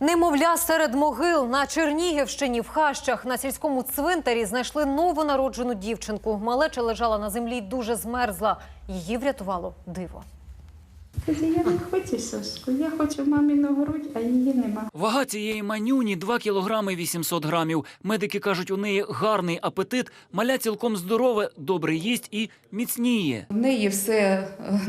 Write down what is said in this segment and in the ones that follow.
Немовля серед могил на Чернігівщині в хащах на сільському цвинтарі знайшли новонароджену дівчинку. Малеча лежала на землі й дуже змерзла. Її врятувало диво. Каже, я не хочу соску, я хочу маміну грудь, а її нема. Вага цієї манюні 2 кілограми 800 грамів. Медики кажуть, у неї гарний апетит, маля цілком здорове, добре їсть і міцніє. В неї все е,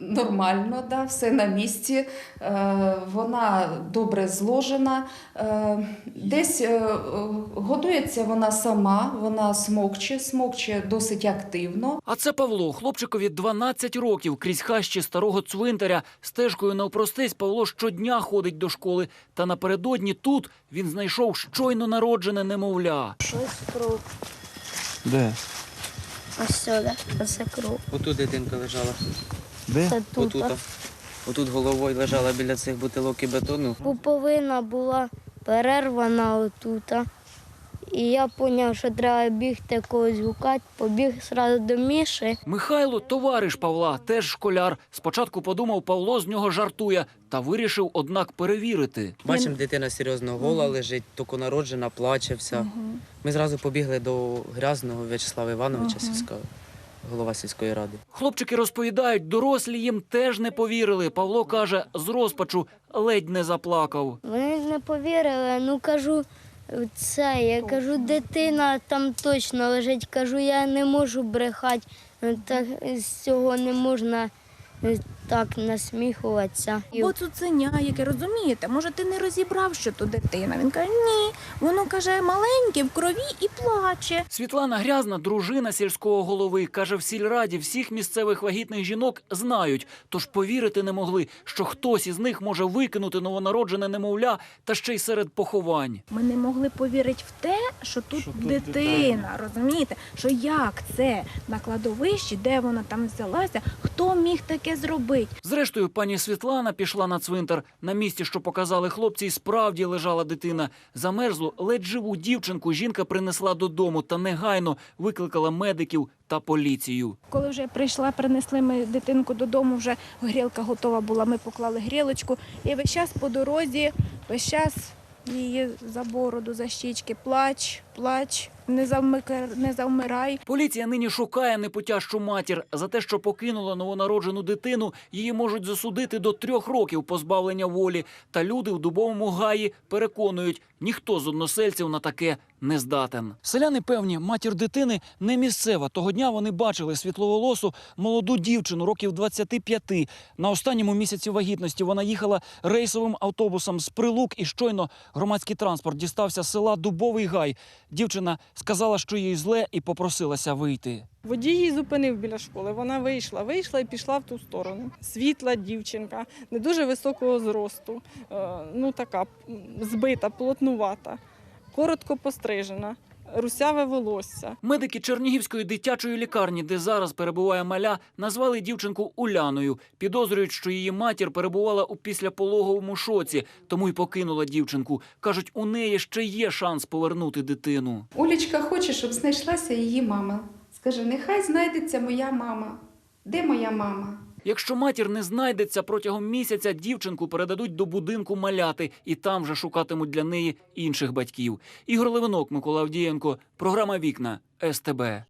нормально, да, все на місці, е, вона добре зложена. Е, Десь е, годується вона сама, вона смокче, смокче досить активно. А це Павло, хлопчикові 12 років, крізь хащі старого цвинтаря. Стежкою навпростець Павло щодня ходить до школи. Та напередодні тут він знайшов щойно народжене немовля. Ось круг. Де? Ось сюди. Ось круг. Отут дитинка лежала. Де? Це тут. Отут. Отут головою лежала біля цих бутилок і бетону. Пуповина була перервана отута. І я зрозумів, що треба бігти когось гукати, побіг одразу до Міші. Михайло, товариш Павла, теж школяр. Спочатку подумав, Павло з нього жартує, та вирішив, однак, перевірити. Бачимо, дитина серйозно гола лежить, тільки народжена, плаче вся. Ми зразу побігли до грязного В'ячеслава Івановича, сільського, голова сільської ради. Хлопчики розповідають, дорослі їм теж не повірили. Павло каже, з розпачу ледь не заплакав. Вони не повірили. Ну кажу, це я кажу, дитина там точно лежить. Кажу, я не можу брехати. Ну, Так з цього не можна так насміхуватися. Бо цуценя, яке розумієте, може ти не розібрав, що то дитина. Він каже, ні, воно каже маленьке в крові і плаче. Світлана Грязна, дружина сільського голови, каже, в сільраді всіх місцевих вагітних жінок знають, тож повірити не могли, що хтось із них може викинути новонароджене немовля та ще й серед поховань. Ми не могли повірити в те, що тут дитина, розумієте? Що як це на кладовищі, де вона там взялася, хто міг таке зробити? Зрештою, пані Світлана пішла на цвинтар. На місці, що показали хлопці, і справді лежала дитина. Замерзлу ледь живу дівчинку жінка принесла додому та негайно викликала медиків та поліцію. Коли вже прийшла, принесли ми дитинку додому, вже грілка готова була. Ми поклали грілочку. І весь час по дорозі, весь час її за бороду, за щічки, плач, плач, не завмикай, не завмирай. Поліція нині шукає непотяжчу матір. За те, що покинула новонароджену дитину, її можуть засудити до трьох років позбавлення волі. Та люди в дубовому гаї переконують, ніхто з односельців на таке не здатен. Селяни певні, матір дитини не місцева. Того дня вони бачили світловолосу молоду дівчину років 25. На останньому місяці вагітності вона їхала рейсовим автобусом з прилук і щойно громадський транспорт дістався з села Дубовий Гай. Дівчина сказала, що їй зле, і попросилася вийти. Водій її зупинив біля школи. Вона вийшла, вийшла і пішла в ту сторону. Світла дівчинка, не дуже високого зросту, е, ну така збита, плотнувата, коротко пострижена, русяве волосся. Медики Чернігівської дитячої лікарні, де зараз перебуває маля, назвали дівчинку Уляною. Підозрюють, що її матір перебувала у післяпологовому шоці, тому й покинула дівчинку. кажуть, у неї ще є шанс повернути дитину. Олічка хоче, щоб знайшлася її мама. Скаже, нехай знайдеться моя мама. Де моя мама? Якщо матір не знайдеться протягом місяця, дівчинку передадуть до будинку маляти, і там вже шукатимуть для неї інших батьків. Ігор Левинок, Микола Авдієнко, програма Вікна СТБ.